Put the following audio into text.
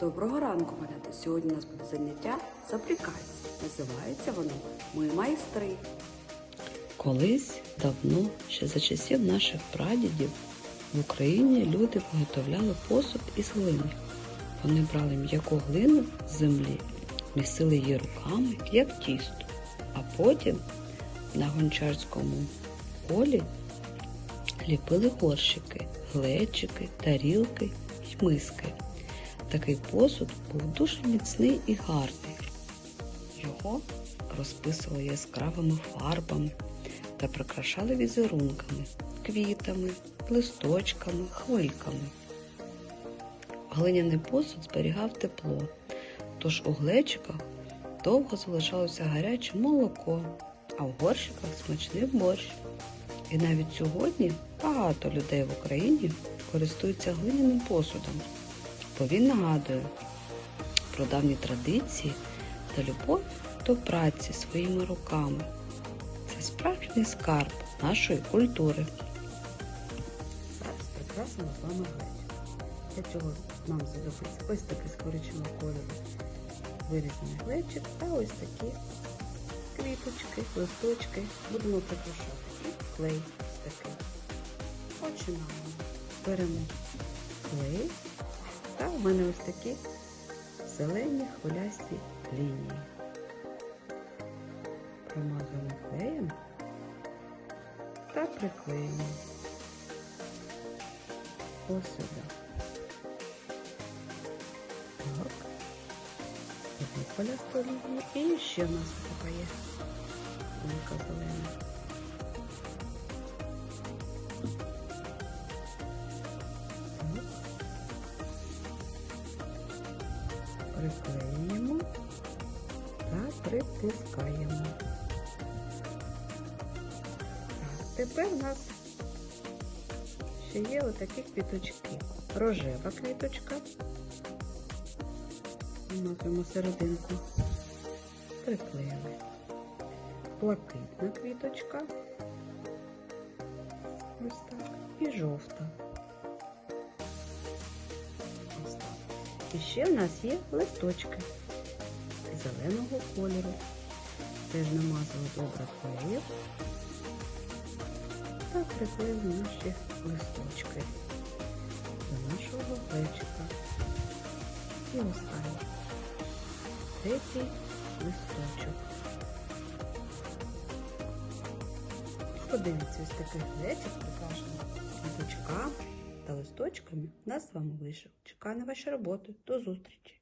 Доброго ранку, малята! Сьогодні у нас буде заняття з аплікації. Називається воно Ми майстри. Колись давно, ще за часів наших прадідів, в Україні люди виготовляли посуд із глини. Вони брали м'яку глину з землі, місили її руками, як тісто, а потім на гончарському полі ліпили горщики, глечики, тарілки й миски. Такий посуд був дуже міцний і гарний. Його розписували яскравими фарбами та прикрашали візерунками, квітами, листочками, хвильками. Глиняний посуд зберігав тепло, тож у глечиках довго залишалося гаряче молоко, а в горщиках смачний борщ. І навіть сьогодні багато людей в Україні користуються глиняним посудом, бо він нагадує про давні традиції та любов до праці своїми руками. Це справжній скарб нашої культури. Зараз прикрасимо з вами глечик. Для цього нам знадобиться ось такий з коричневого кольору вирізаний глечик та ось такі квіточки, листочки. Будемо прикрашати. І клей такий. Починаємо. Беремо клей. Та в мене ось такі зелені хвилясті лінії. Промазуємо клеєм та приклеїмо сюди. Так. Одну хвилясту лінію. І ще в нас така є. Велика зелена. Так. Приклеюємо та притискаємо. Тепер у нас ще є отакі квіточки. Рожева квіточка. Намазуємо серединку. Приклеїли. Блакитна квіточка. Ось так. І жовта. І ще в нас є листочки зеленого кольору. Теж намазали добре клеїв та приклеїли наші листочки до нашого глечика. І останній третій листочок. Подивіться, ось такий глечик прикрашений квіточками та листочками. Нас з вами вийшов. На ваші роботи. До зустрічі!